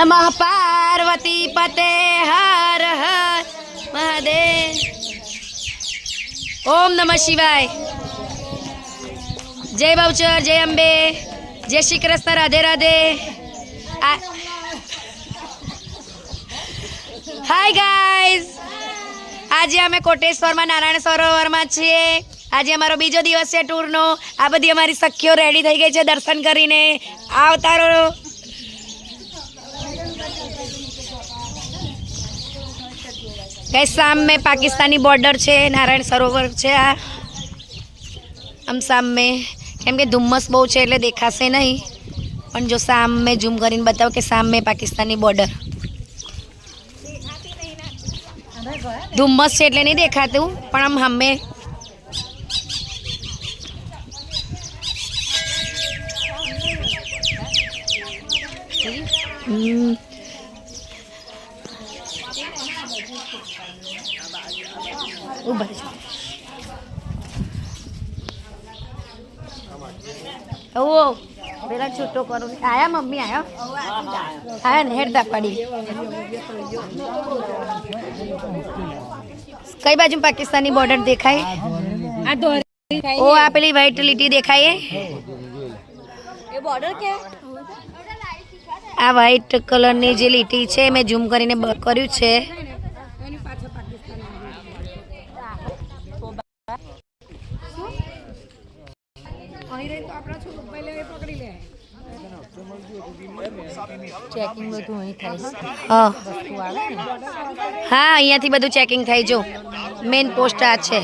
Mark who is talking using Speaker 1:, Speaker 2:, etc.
Speaker 1: નમઃ પાર્વતી પતે હર હર મહાદેવ. ઓમ નમઃ શિવાય. જય બાઉચર, જય અંબે, જય શ્રી કૃષ્ણ, રાધે રાધે. હાય ગાઈઝ આજે અમે કોટેશ્વરમાં, નારાયણ સરોવરમાં છીએ. આજે અમારો બીજો દિવસ છે ટૂરનો આ બધી અમારી સખીઓ રેડી થઈ ગઈ છે દર્શન કરીને. આવતારો. ગઈ સામે પાકિસ્તાની બોર્ડર છે, નારાયણ સરોવર છે આ. આમ સામે, કેમ કે ધુમ્મસ બહુ છે એટલે દેખાશે નહીં. પણ જો સામે ઝૂમ કરીને બતાવો કે સામે પાકિસ્તાની બોર્ડર ધુમ્મસ છે એટલે નહીં દેખાતું, પણ આમ સામે. હમ. ઊભા. ઓ પેલા છૂટો કરું. આયા, મમ્મી, આયા? આયા ને હેડતા પડી. કઈ બાજુ પાકિસ્તાની બોર્ડર દેખાય? ઓ, આ પેલી વ્હાઈટ લીટી દેખાય એ? આ વ્હાઈટ કલરની જે લીટી છે, મેં ઝૂમ કરીને કર્યું છે.
Speaker 2: ચેકિંગ બધું અહીં થાય
Speaker 1: હા. અહીંયાથી બધું ચેકિંગ થાય. જો મેઇન પોસ્ટ આ છે.